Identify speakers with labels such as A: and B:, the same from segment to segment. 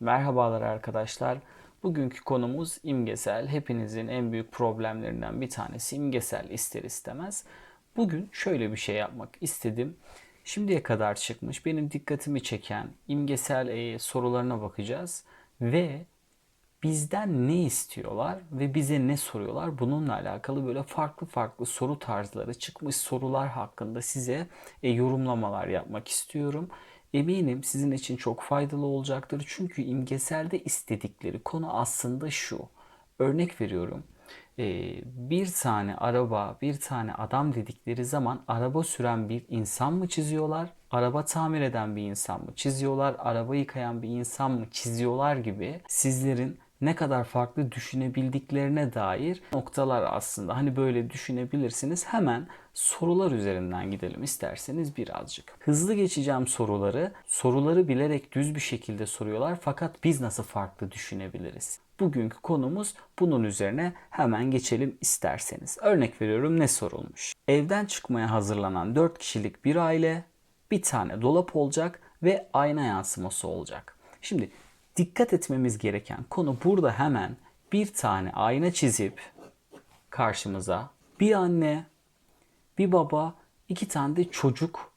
A: Merhabalar arkadaşlar. Bugünkü konumuz imgesel. Hepinizin en büyük problemlerinden bir tanesi imgesel ister istemez. Bugün şöyle bir şey yapmak istedim. Şimdiye kadar çıkmış benim dikkatimi çeken imgesel e, sorularına bakacağız ve bizden ne istiyorlar ve bize ne soruyorlar bununla alakalı böyle farklı farklı soru tarzları çıkmış sorular hakkında size e, yorumlamalar yapmak istiyorum. Eminim sizin için çok faydalı olacaktır. Çünkü imgeselde istedikleri konu aslında şu. Örnek veriyorum. Ee, bir tane araba, bir tane adam dedikleri zaman araba süren bir insan mı çiziyorlar? Araba tamir eden bir insan mı çiziyorlar? Araba yıkayan bir insan mı çiziyorlar gibi sizlerin ne kadar farklı düşünebildiklerine dair noktalar aslında. Hani böyle düşünebilirsiniz. Hemen sorular üzerinden gidelim isterseniz birazcık. Hızlı geçeceğim soruları. Soruları bilerek düz bir şekilde soruyorlar fakat biz nasıl farklı düşünebiliriz? Bugünkü konumuz bunun üzerine hemen geçelim isterseniz. Örnek veriyorum ne sorulmuş? Evden çıkmaya hazırlanan 4 kişilik bir aile, bir tane dolap olacak ve ayna yansıması olacak. Şimdi dikkat etmemiz gereken konu burada hemen bir tane ayna çizip karşımıza bir anne, bir baba, iki tane de çocuk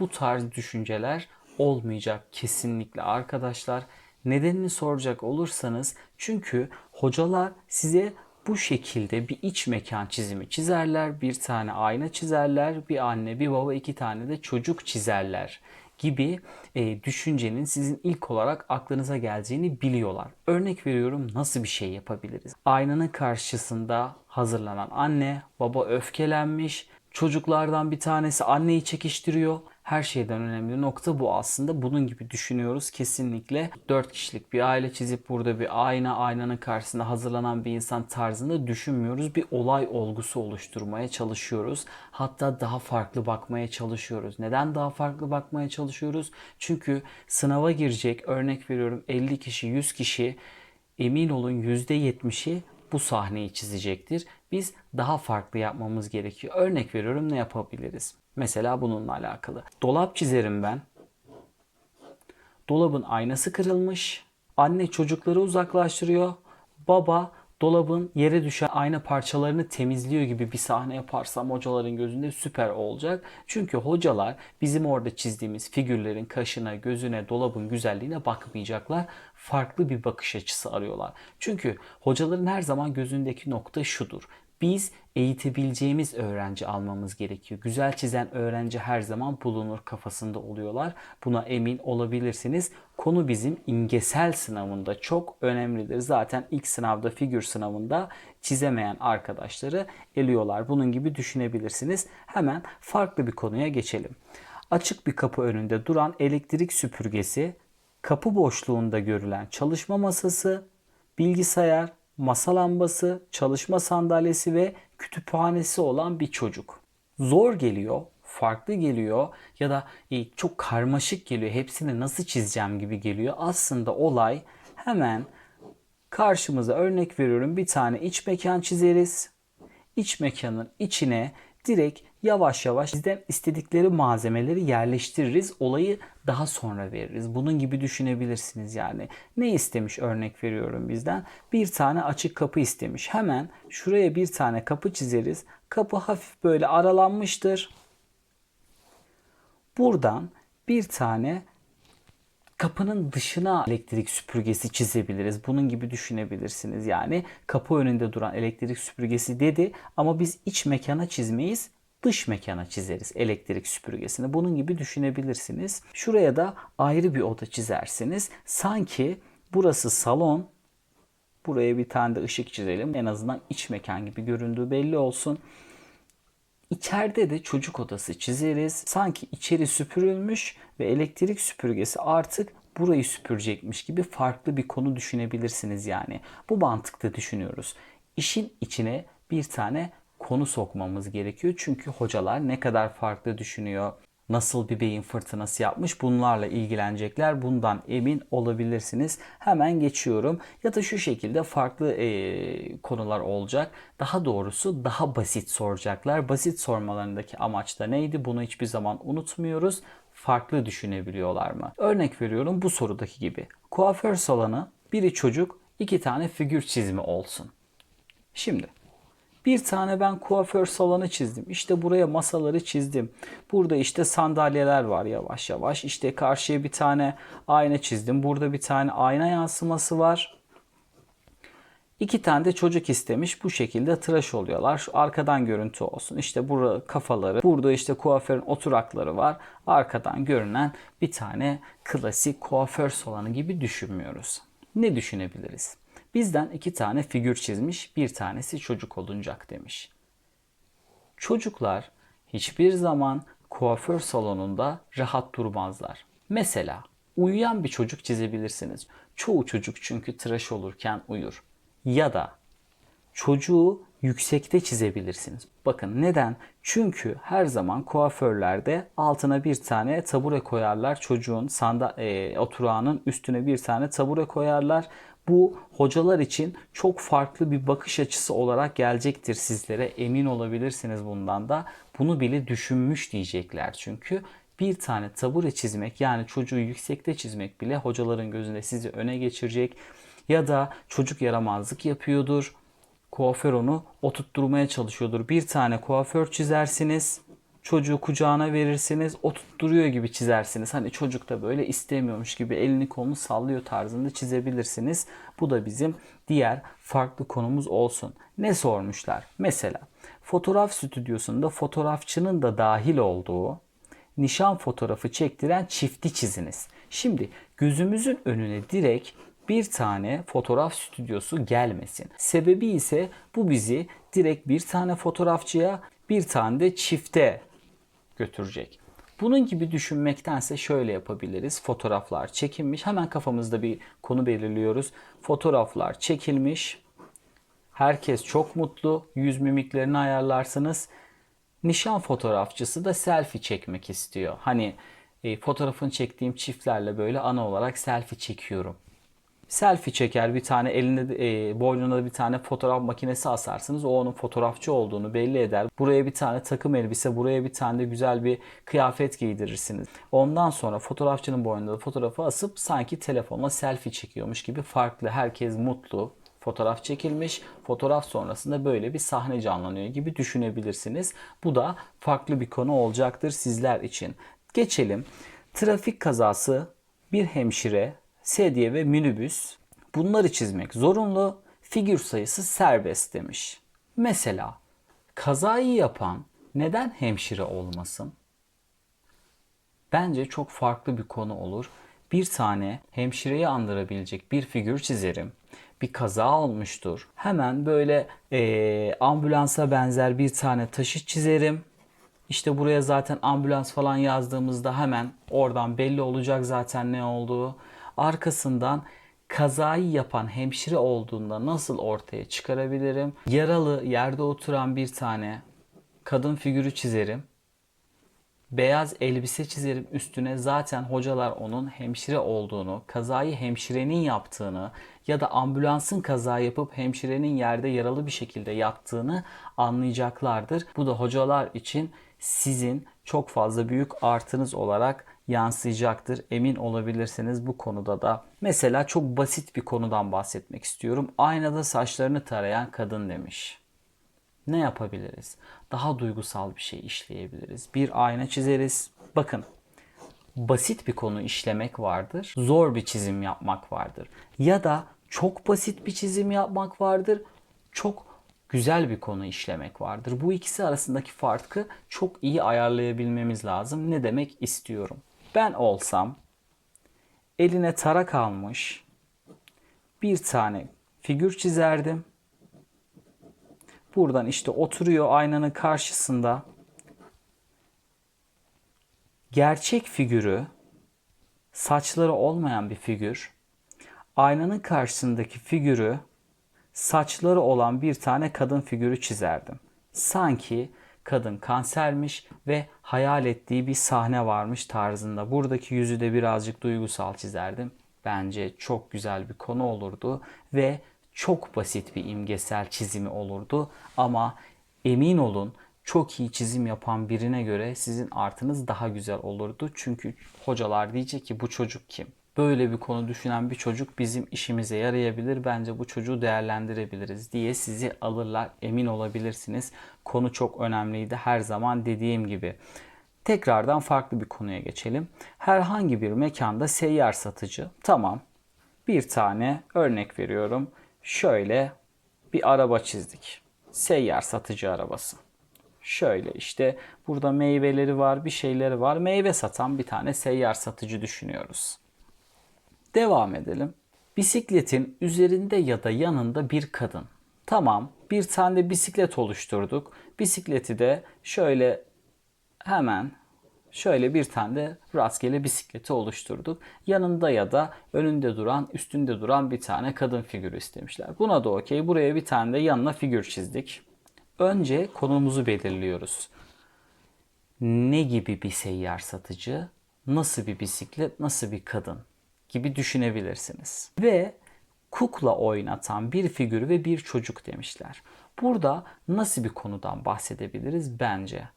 A: bu tarz düşünceler olmayacak kesinlikle arkadaşlar. Nedenini soracak olursanız çünkü hocalar size bu şekilde bir iç mekan çizimi çizerler. Bir tane ayna çizerler. Bir anne, bir baba, iki tane de çocuk çizerler gibi e, düşüncenin sizin ilk olarak aklınıza geleceğini biliyorlar. Örnek veriyorum nasıl bir şey yapabiliriz? Aynanın karşısında hazırlanan anne, baba öfkelenmiş, çocuklardan bir tanesi anneyi çekiştiriyor. Her şeyden önemli nokta bu aslında. Bunun gibi düşünüyoruz kesinlikle. 4 kişilik bir aile çizip burada bir ayna, aynanın karşısında hazırlanan bir insan tarzında düşünmüyoruz. Bir olay olgusu oluşturmaya çalışıyoruz. Hatta daha farklı bakmaya çalışıyoruz. Neden daha farklı bakmaya çalışıyoruz? Çünkü sınava girecek örnek veriyorum 50 kişi, 100 kişi emin olun %70'i bu sahneyi çizecektir. Biz daha farklı yapmamız gerekiyor. Örnek veriyorum ne yapabiliriz? Mesela bununla alakalı. Dolap çizerim ben. Dolabın aynası kırılmış. Anne çocukları uzaklaştırıyor. Baba dolabın yere düşen ayna parçalarını temizliyor gibi bir sahne yaparsam hocaların gözünde süper olacak. Çünkü hocalar bizim orada çizdiğimiz figürlerin kaşına, gözüne, dolabın güzelliğine bakmayacaklar. Farklı bir bakış açısı arıyorlar. Çünkü hocaların her zaman gözündeki nokta şudur biz eğitebileceğimiz öğrenci almamız gerekiyor. Güzel çizen öğrenci her zaman bulunur kafasında oluyorlar. Buna emin olabilirsiniz. Konu bizim imgesel sınavında çok önemlidir. Zaten ilk sınavda figür sınavında çizemeyen arkadaşları eliyorlar. Bunun gibi düşünebilirsiniz. Hemen farklı bir konuya geçelim. Açık bir kapı önünde duran elektrik süpürgesi, kapı boşluğunda görülen çalışma masası, bilgisayar, masa lambası, çalışma sandalyesi ve kütüphanesi olan bir çocuk. Zor geliyor, farklı geliyor ya da çok karmaşık geliyor. Hepsini nasıl çizeceğim gibi geliyor. Aslında olay hemen karşımıza örnek veriyorum bir tane iç mekan çizeriz. İç mekanın içine direkt yavaş yavaş bizden istedikleri malzemeleri yerleştiririz. Olayı daha sonra veririz. Bunun gibi düşünebilirsiniz yani. Ne istemiş örnek veriyorum bizden? Bir tane açık kapı istemiş. Hemen şuraya bir tane kapı çizeriz. Kapı hafif böyle aralanmıştır. Buradan bir tane kapının dışına elektrik süpürgesi çizebiliriz. Bunun gibi düşünebilirsiniz. Yani kapı önünde duran elektrik süpürgesi dedi ama biz iç mekana çizmeyiz dış mekana çizeriz elektrik süpürgesini. Bunun gibi düşünebilirsiniz. Şuraya da ayrı bir oda çizersiniz. Sanki burası salon. Buraya bir tane de ışık çizelim. En azından iç mekan gibi göründüğü belli olsun. İçeride de çocuk odası çizeriz. Sanki içeri süpürülmüş ve elektrik süpürgesi artık burayı süpürecekmiş gibi farklı bir konu düşünebilirsiniz yani. Bu mantıkta düşünüyoruz. İşin içine bir tane konu sokmamız gerekiyor. Çünkü hocalar ne kadar farklı düşünüyor, nasıl bir beyin fırtınası yapmış bunlarla ilgilenecekler. Bundan emin olabilirsiniz. Hemen geçiyorum. Ya da şu şekilde farklı e, konular olacak. Daha doğrusu daha basit soracaklar. Basit sormalarındaki amaç da neydi? Bunu hiçbir zaman unutmuyoruz. Farklı düşünebiliyorlar mı? Örnek veriyorum bu sorudaki gibi. Kuaför salonu biri çocuk iki tane figür çizimi olsun. Şimdi bir tane ben kuaför salonu çizdim. İşte buraya masaları çizdim. Burada işte sandalyeler var yavaş yavaş. İşte karşıya bir tane ayna çizdim. Burada bir tane ayna yansıması var. İki tane de çocuk istemiş. Bu şekilde tıraş oluyorlar. Arkadan görüntü olsun. İşte burada kafaları. Burada işte kuaförün oturakları var. Arkadan görünen bir tane klasik kuaför salonu gibi düşünmüyoruz. Ne düşünebiliriz? Bizden iki tane figür çizmiş. Bir tanesi çocuk olunacak demiş. Çocuklar hiçbir zaman kuaför salonunda rahat durmazlar. Mesela uyuyan bir çocuk çizebilirsiniz. Çoğu çocuk çünkü tıraş olurken uyur. Ya da çocuğu yüksekte çizebilirsiniz. Bakın neden? Çünkü her zaman kuaförlerde altına bir tane tabure koyarlar. Çocuğun sanda e, oturağının üstüne bir tane tabure koyarlar. Bu hocalar için çok farklı bir bakış açısı olarak gelecektir sizlere. Emin olabilirsiniz bundan da. Bunu bile düşünmüş diyecekler çünkü. Bir tane tabure çizmek yani çocuğu yüksekte çizmek bile hocaların gözünde sizi öne geçirecek. Ya da çocuk yaramazlık yapıyordur. Kuaför onu oturtturmaya çalışıyordur. Bir tane kuaför çizersiniz çocuğu kucağına verirsiniz, oturtturuyor gibi çizersiniz. Hani çocuk da böyle istemiyormuş gibi elini kolunu sallıyor tarzında çizebilirsiniz. Bu da bizim diğer farklı konumuz olsun. Ne sormuşlar? Mesela fotoğraf stüdyosunda fotoğrafçının da dahil olduğu nişan fotoğrafı çektiren çifti çiziniz. Şimdi gözümüzün önüne direkt bir tane fotoğraf stüdyosu gelmesin. Sebebi ise bu bizi direkt bir tane fotoğrafçıya bir tane de çifte götürecek. Bunun gibi düşünmektense şöyle yapabiliriz. Fotoğraflar çekilmiş. Hemen kafamızda bir konu belirliyoruz. Fotoğraflar çekilmiş. Herkes çok mutlu. Yüz mimiklerini ayarlarsınız. Nişan fotoğrafçısı da selfie çekmek istiyor. Hani e, fotoğrafını çektiğim çiftlerle böyle ana olarak selfie çekiyorum selfie çeker bir tane elinde e, boynuna bir tane fotoğraf makinesi asarsınız. O onun fotoğrafçı olduğunu belli eder. Buraya bir tane takım elbise, buraya bir tane de güzel bir kıyafet giydirirsiniz. Ondan sonra fotoğrafçının boynunda da fotoğrafı asıp sanki telefonla selfie çekiyormuş gibi farklı. Herkes mutlu. Fotoğraf çekilmiş. Fotoğraf sonrasında böyle bir sahne canlanıyor gibi düşünebilirsiniz. Bu da farklı bir konu olacaktır sizler için. Geçelim. Trafik kazası bir hemşire sedye ve minibüs bunları çizmek zorunlu, figür sayısı serbest demiş. Mesela kazayı yapan neden hemşire olmasın? Bence çok farklı bir konu olur. Bir tane hemşireyi andırabilecek bir figür çizerim. Bir kaza olmuştur. Hemen böyle e, ambulansa benzer bir tane taşı çizerim. İşte buraya zaten ambulans falan yazdığımızda hemen oradan belli olacak zaten ne olduğu arkasından kazayı yapan hemşire olduğunda nasıl ortaya çıkarabilirim? Yaralı yerde oturan bir tane kadın figürü çizerim. Beyaz elbise çizerim üstüne zaten hocalar onun hemşire olduğunu, kazayı hemşirenin yaptığını ya da ambulansın kaza yapıp hemşirenin yerde yaralı bir şekilde yattığını anlayacaklardır. Bu da hocalar için sizin çok fazla büyük artınız olarak yansıyacaktır. Emin olabilirsiniz bu konuda da. Mesela çok basit bir konudan bahsetmek istiyorum. Aynada saçlarını tarayan kadın demiş. Ne yapabiliriz? Daha duygusal bir şey işleyebiliriz. Bir ayna çizeriz. Bakın basit bir konu işlemek vardır. Zor bir çizim yapmak vardır. Ya da çok basit bir çizim yapmak vardır. Çok güzel bir konu işlemek vardır. Bu ikisi arasındaki farkı çok iyi ayarlayabilmemiz lazım. Ne demek istiyorum? Ben olsam eline tarak almış bir tane figür çizerdim. Buradan işte oturuyor aynanın karşısında. Gerçek figürü saçları olmayan bir figür. Aynanın karşısındaki figürü saçları olan bir tane kadın figürü çizerdim. Sanki kadın kansermiş ve hayal ettiği bir sahne varmış tarzında. Buradaki yüzü de birazcık duygusal çizerdim. Bence çok güzel bir konu olurdu ve çok basit bir imgesel çizimi olurdu ama emin olun çok iyi çizim yapan birine göre sizin artınız daha güzel olurdu. Çünkü hocalar diyecek ki bu çocuk kim? Böyle bir konu düşünen bir çocuk bizim işimize yarayabilir. Bence bu çocuğu değerlendirebiliriz diye sizi alırlar. Emin olabilirsiniz. Konu çok önemliydi. Her zaman dediğim gibi. Tekrardan farklı bir konuya geçelim. Herhangi bir mekanda seyyar satıcı. Tamam. Bir tane örnek veriyorum. Şöyle bir araba çizdik. Seyyar satıcı arabası. Şöyle işte burada meyveleri var, bir şeyleri var. Meyve satan bir tane seyyar satıcı düşünüyoruz. Devam edelim. Bisikletin üzerinde ya da yanında bir kadın. Tamam, bir tane bisiklet oluşturduk. Bisikleti de şöyle hemen şöyle bir tane de rastgele bisikleti oluşturduk. Yanında ya da önünde duran, üstünde duran bir tane kadın figürü istemişler. Buna da okey. Buraya bir tane de yanına figür çizdik. Önce konumuzu belirliyoruz. Ne gibi bir seyyar satıcı, nasıl bir bisiklet, nasıl bir kadın gibi düşünebilirsiniz. Ve kukla oynatan bir figür ve bir çocuk demişler. Burada nasıl bir konudan bahsedebiliriz bence?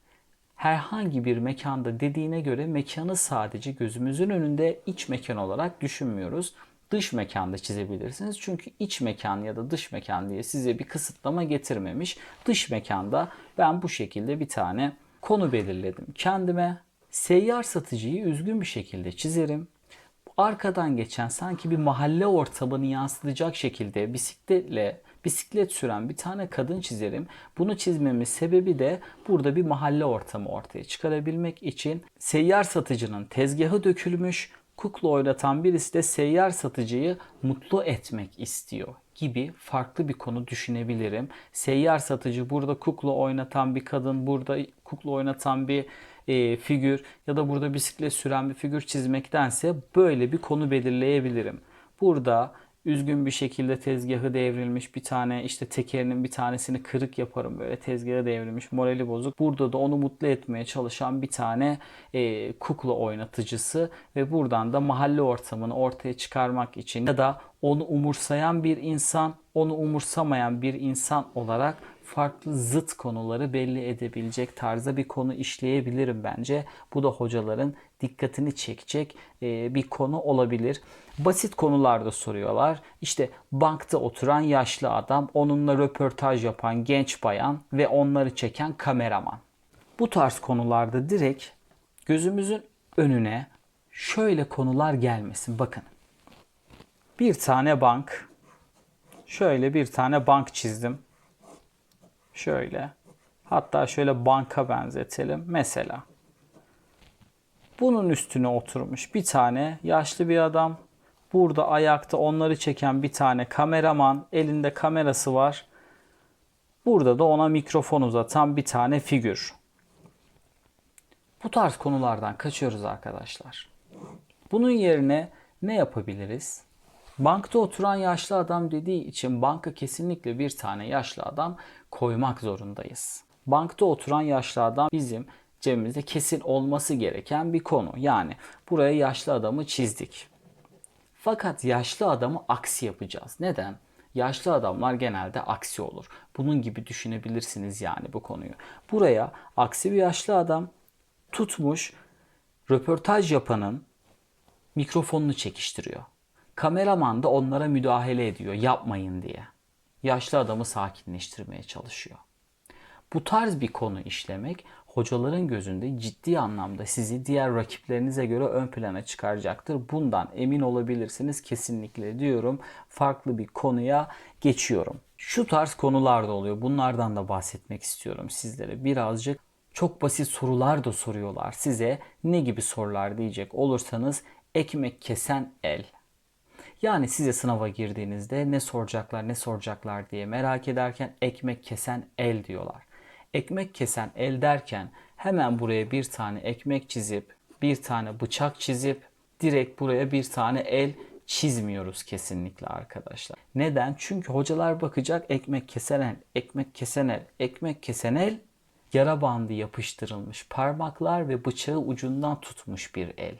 A: Herhangi bir mekanda dediğine göre mekanı sadece gözümüzün önünde iç mekan olarak düşünmüyoruz. Dış mekanda çizebilirsiniz. Çünkü iç mekan ya da dış mekan diye size bir kısıtlama getirmemiş. Dış mekanda ben bu şekilde bir tane konu belirledim kendime. Seyyar satıcıyı üzgün bir şekilde çizerim arkadan geçen sanki bir mahalle ortamını yansıtacak şekilde bisikletle bisiklet süren bir tane kadın çizerim. Bunu çizmemin sebebi de burada bir mahalle ortamı ortaya çıkarabilmek için seyyar satıcının tezgahı dökülmüş, kukla oynatan birisi de seyyar satıcıyı mutlu etmek istiyor gibi farklı bir konu düşünebilirim. Seyyar satıcı burada kukla oynatan bir kadın, burada kukla oynatan bir e, figür ya da burada bisiklet süren bir figür çizmektense böyle bir konu belirleyebilirim. Burada üzgün bir şekilde tezgahı devrilmiş bir tane işte tekerinin bir tanesini kırık yaparım böyle tezgahı devrilmiş morali bozuk. Burada da onu mutlu etmeye çalışan bir tane e, kukla oynatıcısı ve buradan da mahalle ortamını ortaya çıkarmak için ya da onu umursayan bir insan, onu umursamayan bir insan olarak farklı zıt konuları belli edebilecek tarzda bir konu işleyebilirim bence. Bu da hocaların dikkatini çekecek e, bir konu olabilir. Basit konularda soruyorlar. İşte bankta oturan yaşlı adam, onunla röportaj yapan genç bayan ve onları çeken kameraman. Bu tarz konularda direkt gözümüzün önüne şöyle konular gelmesin. Bakın. Bir tane bank. Şöyle bir tane bank çizdim. Şöyle. Hatta şöyle banka benzetelim. Mesela. Bunun üstüne oturmuş bir tane yaşlı bir adam. Burada ayakta onları çeken bir tane kameraman. Elinde kamerası var. Burada da ona mikrofon uzatan bir tane figür. Bu tarz konulardan kaçıyoruz arkadaşlar. Bunun yerine ne yapabiliriz? Bankta oturan yaşlı adam dediği için banka kesinlikle bir tane yaşlı adam koymak zorundayız. Bankta oturan yaşlı adam bizim cebimizde kesin olması gereken bir konu. Yani buraya yaşlı adamı çizdik. Fakat yaşlı adamı aksi yapacağız. Neden? Yaşlı adamlar genelde aksi olur. Bunun gibi düşünebilirsiniz yani bu konuyu. Buraya aksi bir yaşlı adam tutmuş röportaj yapanın mikrofonunu çekiştiriyor. Kameraman da onlara müdahale ediyor yapmayın diye. Yaşlı adamı sakinleştirmeye çalışıyor. Bu tarz bir konu işlemek hocaların gözünde ciddi anlamda sizi diğer rakiplerinize göre ön plana çıkaracaktır. Bundan emin olabilirsiniz kesinlikle diyorum. Farklı bir konuya geçiyorum. Şu tarz konular da oluyor. Bunlardan da bahsetmek istiyorum sizlere. Birazcık çok basit sorular da soruyorlar size. Ne gibi sorular diyecek olursanız ekmek kesen el. Yani size sınava girdiğinizde ne soracaklar ne soracaklar diye merak ederken ekmek kesen el diyorlar. Ekmek kesen el derken hemen buraya bir tane ekmek çizip bir tane bıçak çizip direkt buraya bir tane el çizmiyoruz kesinlikle arkadaşlar. Neden? Çünkü hocalar bakacak ekmek kesen el, ekmek kesen el, ekmek kesen el yara bandı yapıştırılmış parmaklar ve bıçağı ucundan tutmuş bir el.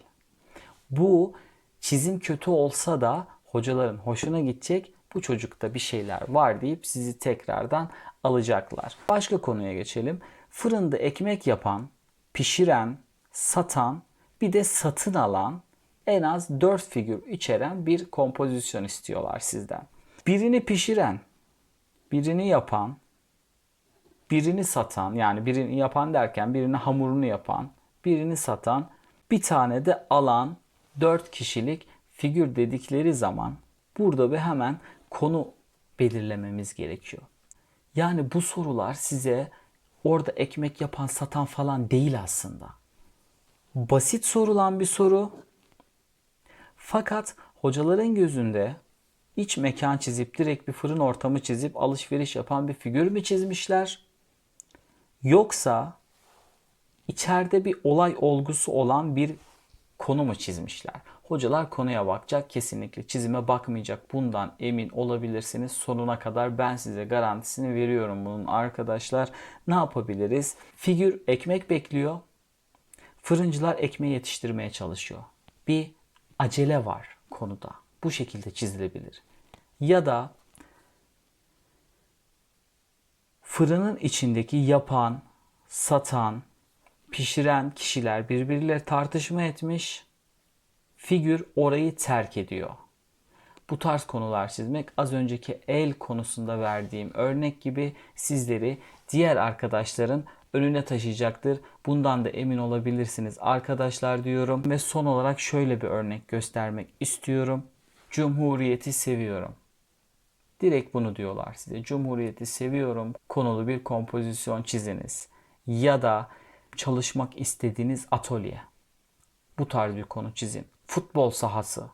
A: Bu çizim kötü olsa da hocaların hoşuna gidecek. Bu çocukta bir şeyler var deyip sizi tekrardan alacaklar. Başka konuya geçelim. Fırında ekmek yapan, pişiren, satan, bir de satın alan en az 4 figür içeren bir kompozisyon istiyorlar sizden. Birini pişiren, birini yapan, birini satan yani birini yapan derken birini hamurunu yapan, birini satan, bir tane de alan 4 kişilik figür dedikleri zaman burada bir hemen konu belirlememiz gerekiyor. Yani bu sorular size orada ekmek yapan satan falan değil aslında. Basit sorulan bir soru. Fakat hocaların gözünde iç mekan çizip direkt bir fırın ortamı çizip alışveriş yapan bir figür mü çizmişler? Yoksa içeride bir olay olgusu olan bir konu mu çizmişler? Hocalar konuya bakacak kesinlikle çizime bakmayacak. Bundan emin olabilirsiniz. Sonuna kadar ben size garantisini veriyorum bunun arkadaşlar. Ne yapabiliriz? Figür ekmek bekliyor. Fırıncılar ekmeği yetiştirmeye çalışıyor. Bir acele var konuda. Bu şekilde çizilebilir. Ya da fırının içindeki yapan, satan, pişiren kişiler birbirleriyle tartışma etmiş. Figür orayı terk ediyor. Bu tarz konular çizmek az önceki el konusunda verdiğim örnek gibi sizleri diğer arkadaşların önüne taşıyacaktır. Bundan da emin olabilirsiniz arkadaşlar diyorum. Ve son olarak şöyle bir örnek göstermek istiyorum. Cumhuriyeti seviyorum. Direkt bunu diyorlar size. Cumhuriyeti seviyorum. Konulu bir kompozisyon çiziniz. Ya da çalışmak istediğiniz atölye. Bu tarz bir konu çizin. Futbol sahası,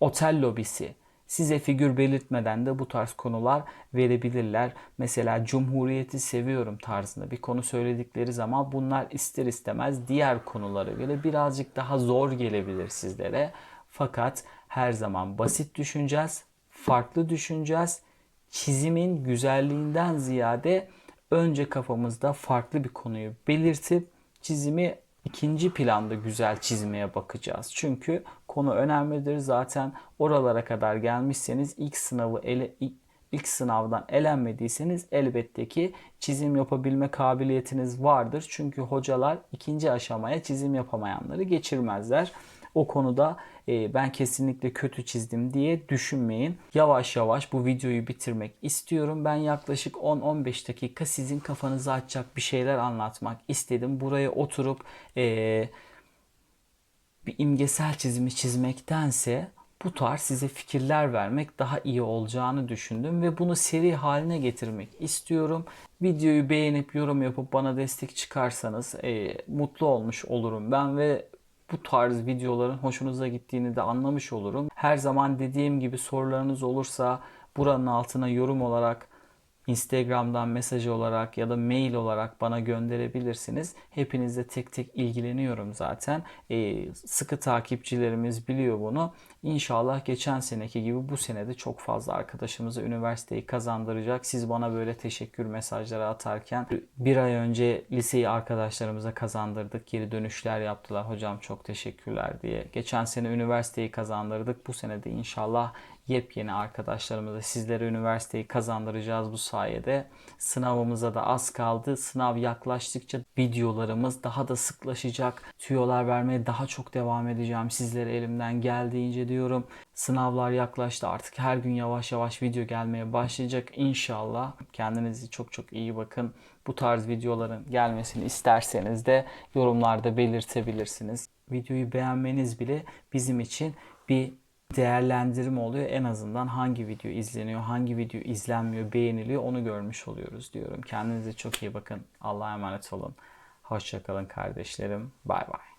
A: otel lobisi, size figür belirtmeden de bu tarz konular verebilirler. Mesela Cumhuriyeti seviyorum tarzında bir konu söyledikleri zaman bunlar ister istemez diğer konulara göre birazcık daha zor gelebilir sizlere. Fakat her zaman basit düşüneceğiz, farklı düşüneceğiz. Çizimin güzelliğinden ziyade önce kafamızda farklı bir konuyu belirtip çizimi ikinci planda güzel çizmeye bakacağız. Çünkü konu önemlidir. Zaten oralara kadar gelmişseniz ilk sınavı ele, ilk sınavdan elenmediyseniz elbette ki çizim yapabilme kabiliyetiniz vardır. Çünkü hocalar ikinci aşamaya çizim yapamayanları geçirmezler. O konuda e, ben kesinlikle kötü çizdim diye düşünmeyin. Yavaş yavaş bu videoyu bitirmek istiyorum. Ben yaklaşık 10-15 dakika sizin kafanızı açacak bir şeyler anlatmak istedim. Buraya oturup e, bir imgesel çizimi çizmektense bu tarz size fikirler vermek daha iyi olacağını düşündüm ve bunu seri haline getirmek istiyorum. Videoyu beğenip yorum yapıp bana destek çıkarsanız e, mutlu olmuş olurum ben ve bu tarz videoların hoşunuza gittiğini de anlamış olurum. Her zaman dediğim gibi sorularınız olursa buranın altına yorum olarak Instagram'dan mesaj olarak ya da mail olarak bana gönderebilirsiniz. Hepinizle tek tek ilgileniyorum zaten. Ee, sıkı takipçilerimiz biliyor bunu. İnşallah geçen seneki gibi bu senede çok fazla arkadaşımıza üniversiteyi kazandıracak. Siz bana böyle teşekkür mesajları atarken bir ay önce liseyi arkadaşlarımıza kazandırdık. Geri dönüşler yaptılar. Hocam çok teşekkürler diye. Geçen sene üniversiteyi kazandırdık. Bu sene de inşallah yepyeni arkadaşlarımıza sizlere üniversiteyi kazandıracağız bu sayede. Sınavımıza da az kaldı. Sınav yaklaştıkça videolarımız daha da sıklaşacak. Tüyolar vermeye daha çok devam edeceğim. Sizlere elimden geldiğince diyorum. Sınavlar yaklaştı. Artık her gün yavaş yavaş video gelmeye başlayacak inşallah. Kendinize çok çok iyi bakın. Bu tarz videoların gelmesini isterseniz de yorumlarda belirtebilirsiniz. Videoyu beğenmeniz bile bizim için bir değerlendirme oluyor. En azından hangi video izleniyor, hangi video izlenmiyor, beğeniliyor onu görmüş oluyoruz diyorum. Kendinize çok iyi bakın. Allah'a emanet olun. Hoşçakalın kardeşlerim. Bay bay.